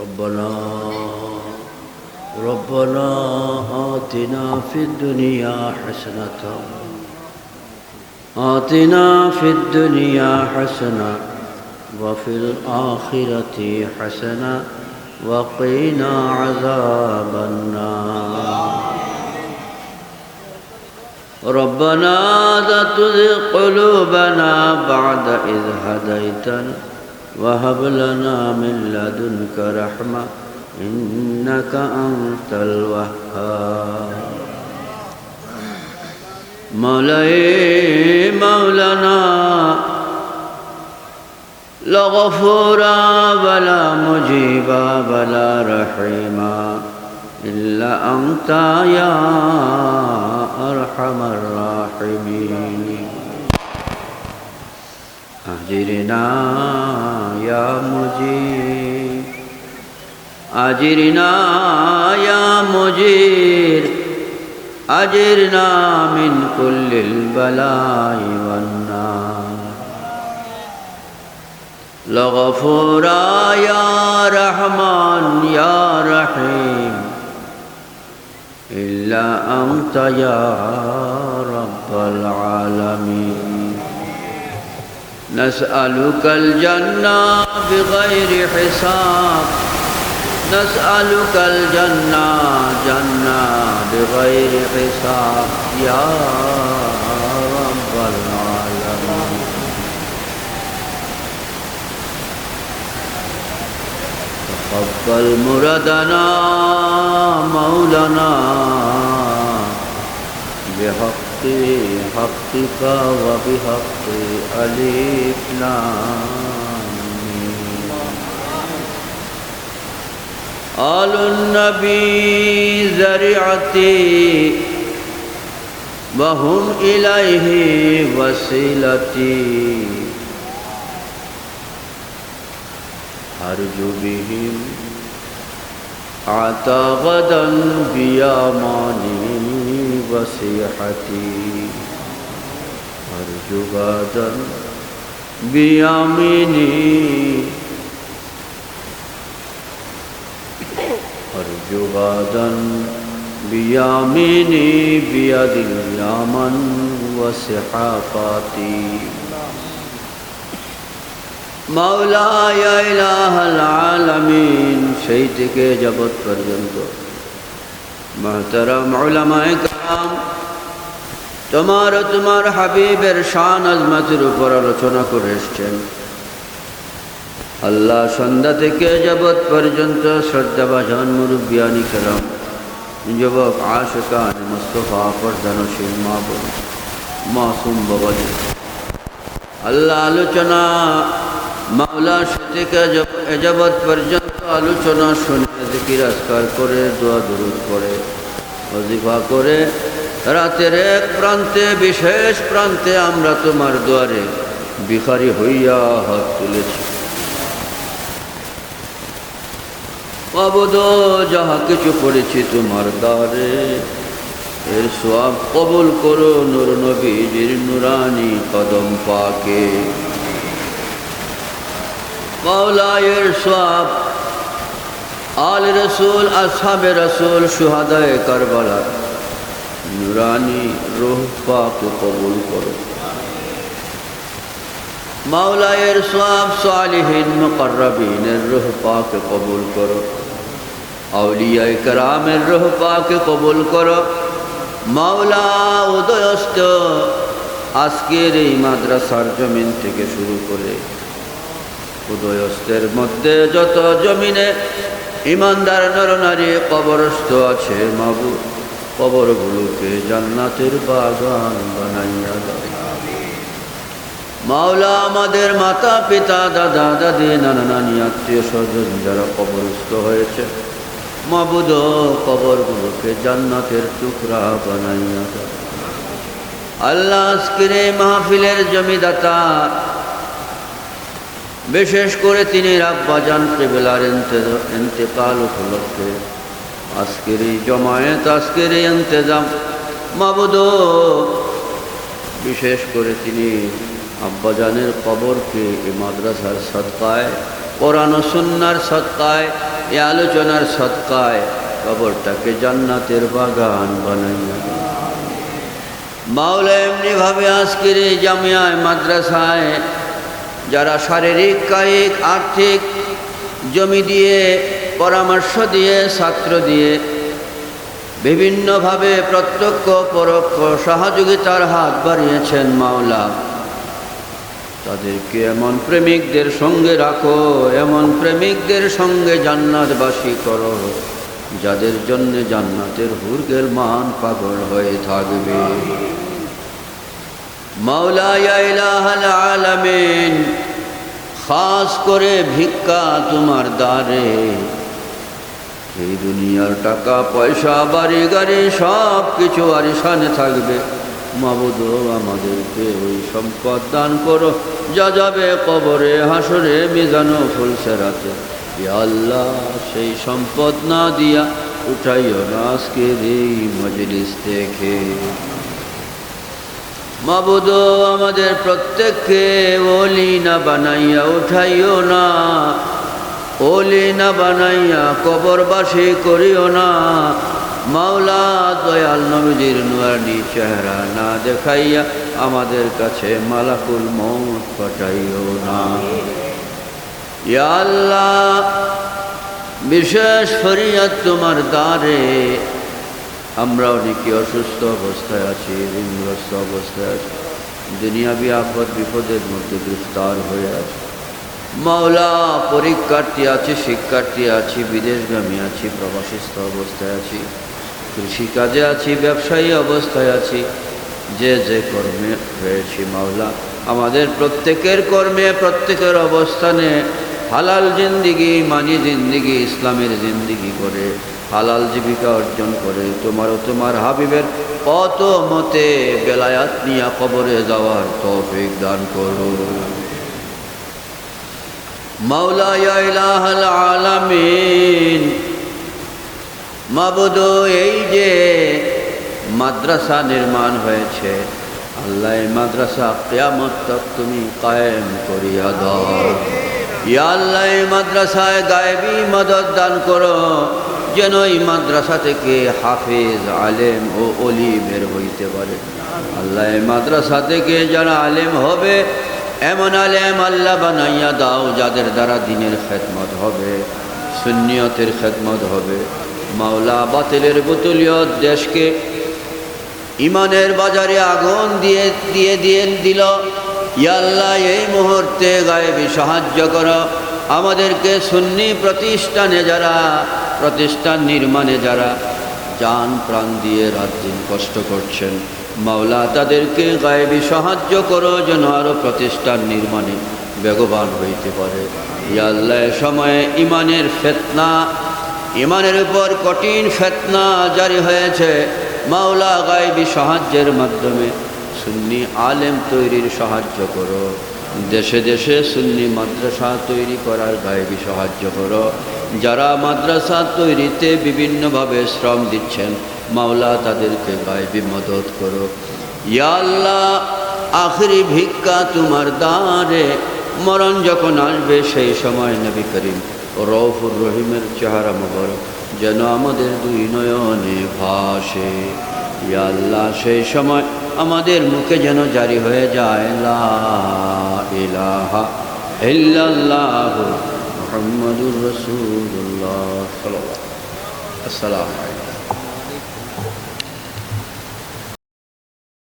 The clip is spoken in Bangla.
ربنا ربنا آتنا في الدنيا حسنة آتنا في الدنيا حسنة وفي الآخرة حسنة وقنا عذاب النار. ربنا لا تزغ قلوبنا بعد إذ هديتنا. وهب لنا من لدنك رحمة إنك أنت الوهاب. مولاي مولانا لا غفورا ولا مجيبا ولا رحيما إلا أنت يا أرحم الراحمين. أجرنا يا مجير أجرنا يا مجير أجرنا من كل البلاء والنار لغفورا يا رحمن يا رحيم إلا أنت يا رب العالمين نسألك الجنة بغير حساب. نسألك الجنة جنة بغير حساب. يا رب العالمين. تقبل مرادنا مولانا. بحق حقك وبحق ألف لام ميم. آل النبي ذريعتي وهم إليه وسيلتي أرجو بهم عطا غدا بياماني بصيحتي أرجو غدا بيميني أرجو غدا بيميني بيد اليمن وسحاقاتي مولا یا الہ العالمین شہید کے جبت پر جنگو محترم علماء তোমার ও তোমার হাবিবের শান আজমাতের উপর আলোচনা করে এসছেন। আল্লাহ সন্ধ্যা থেকে জগৎ পর্যন্ত শ্রদ্ধাভাজন মুরব্বিয়ানি কেরাম, যুবক আশকান মুস্তফা পর্দানশীল মা বোন মাসুম বাবাজি। আল্লাহ আলোচনা, মাওলা থেকে এজাবত পর্যন্ত আলোচনা শুনে জিকির আজকার করে, দোয়া দুরুদ করে অজিফা করে রাতের এক প্রান্তে, বিশেষ প্রান্তে আমরা তোমার দুয়ারে ভিখারি হইয়া হাত তুলেছি। অবদ যাহা কিছু পড়েছি তোমার দ্বারে, এর সব কবুল করো নুর নবীজির নুরানি কদম পাকে। মাওলায়ের সব আল রসুল, আসহাবে রসুল, সুহাদায় কারবালা। নুরানি রোহ পাকে কবুল করো। মাওলায়ের সব সালিহীন মুকরবিনের রোহ পাকে কবুল করো। আউলিয়ায় কারামের রোহ পাকে কবুল করো। মাওলা উদয়স্ত আজকের এই মাদ্রাসার জমিন থেকে শুরু করে উদয়স্তের মধ্যে যত জমিনে ইমানদার নরনারী কবরস্থ আছে, মাবু, কবরগুলোকে জান্নাতের বাগান বানাইয়া দাও। মাওলা আমাদের মাতা, পিতা, দাদা, দাদি, নানা, নানি, আত্মীয় স্বজন যারা কবরস্থ হয়েছে, মাবুদ কবরগুলোকে জান্নাতের টুকরা বানাইয়া দাও। আল্লাহ আজকের মাহফিলের জমিদাতা বিশেষ করে তিনি রাব্বাজান কেবেলার ইন্তেকাল উপলক্ষে। আজকের এই জমায়েত, আজকের এই ইন্তজাম মাবুদ। বিশেষ করে তিনি আব্বাজানের কবরকে এই মাদ্রাসার সৎকায় কোরআন সুন্নার সৎকায় এ আলোচনার সৎকায় কবরটাকে জান্নাতের বাগান বানাইয়া মাওলা এমনিভাবে আজকের এই জামিয়ায় মাদ্রাসায় যারা শারীরিক, কায়িক, আর্থিক জমি দিয়ে, পরামর্শ দিয়ে, ছাত্র দিয়ে বিভিন্নভাবে প্রত্যক্ষ, পরোক্ষ সহযোগিতার হাত বাড়িয়েছেন মাওলা। তাদেরকে এমন প্রেমিকদের সঙ্গে রাখো, এমন প্রেমিকদের সঙ্গে জান্নাতবাসী করো, যাদের জন্য জান্নাতের হুরগেল মান পাগল হয়ে থাকবে। মাওলা ইয়া ইলাহাল আলামিন, খাস করে ভিক্ষা তোমার দ্বারে। এই দুনিয়ার টাকা, পয়সা, বাড়ি, গাড়ি সব কিছু আরিসানে থাকবে। মাবুদ আমাদেরকে ওই সম্পদ দান করো, যা যাবে কবরে, হাসরে, মিজানো ফুলসেরাতে আল্লাহ, সেই সম্পদ না দিয়া উঠাইও না আজকের এই মজলিস থেকে। মাবুদ, আমাদের প্রত্যেককে ওলি না বানাইয়া উঠাইও না। ওলি না বানাইয়া কবরবাসী করিও না। মাওলা দয়াল নবীজির নুয়ানি চেহারা না দেখাইয়া আমাদের কাছে মালাকুল মৌত পাঠাইও না। আল্লাহ, বিশেষ ফরিয়াদ তোমার দ্বারে আমরা অনেকে অসুস্থ অবস্থায় আছি, ঋণগ্রস্ত অবস্থায় আছি। দুনিয়াবি আপদ বিপদের মধ্যে গ্রেফতার হয়ে আছে। মাওলা, পরীক্ষার্থী আছে, শিক্ষার্থী আছি, বিদেশগামী আছি, প্রবাসিস্থ অবস্থায় আছি, কৃষিকাজে আছি, ব্যবসায়ী অবস্থায় আছি। যে যে কর্মে হয়েছি মাওলা, আমাদের প্রত্যেকের কর্মে, প্রত্যেকের অবস্থানে হালাল জিন্দিগি, মানি জিন্দিগি, ইসলামের জিন্দিগি করে হালাল জীবিকা অর্জন করে। তোমার ও তোমার হাবিবের কত মতে বেলায়াত নিয়ে কবরে যাওয়ার তৌফিক দান করো আলামিন মাবুদ এই যে মাদ্রাসা নির্মাণ হয়েছে, আল্লাহ মাদ্রাসা কেয়ামত তক তুমি কায়েম করিয়া দাও। ইয়া আল্লাহ মাদ্রাসায় গায়েবী মদত দান করো। যেন এই মাদ্রাসা থেকে হাফেজ, আলেম ও অলি বের হইতে পারে। আল্লাহ মাদ্রাসা থেকে যারা আলেম হবে, এমন আলেম আল্লাহ বানাইয়া দাও যাদের দ্বারা দিনের খেদমত হবে, সুন্নিয়তের খেদমত হবে। মাওলা বাতিলের বুতুলিয়ত দেশকে ইমানের বাজারে আগুন দিয়ে দিয়ে দিয়ে দিল। ইয়াল্লাহ এই মুহূর্তে গায়েবী সাহায্য কর। আমাদেরকে সুন্নি প্রতিষ্ঠানে যারা প্রতিষ্ঠান নির্মাণে যারা যান প্রাণ দিয়ে রাত দিন কষ্ট করছেন, মাওলা তাদেরকে গায়েবী সাহায্য করো যেন আরও প্রতিষ্ঠান নির্মাণে বেগবান হইতে পারে। ইয়াল্লাহ সময়ে ইমানের ফেতনা, ইমানের উপর কঠিন ফেতনা জারি হয়েছে। মাওলা গায়েবী সাহায্যের মাধ্যমে সুন্নি আলেম তৈরির সাহায্য করো। দেশে দেশে সুন্নি মাদ্রাসা তৈরি করার গায়েবী সাহায্য করো। যারা মাদ্রাসা তৈরিতে বিভিন্নভাবে শ্রম দিচ্ছেন, মাওলা তাদেরকে গায়েবী মদত করো ইয়া আল্লাহ, আখরি ভিক্ষা তোমার দ্বারে, মরণ যখন আসবে সেই সময় নবী করিম রৌফুর রহিমের চেহারা মোবারক যেন আমাদের দুই নয়নে ভাসে। ইয়া আল্লাহ, সেই সময় আমাদের মুখে যেন জারি হয়ে যায়, লা ইলাহা ইল্লাল্লাহু। محمد الرسول اللہ صلی اللہ السلام علیکم۔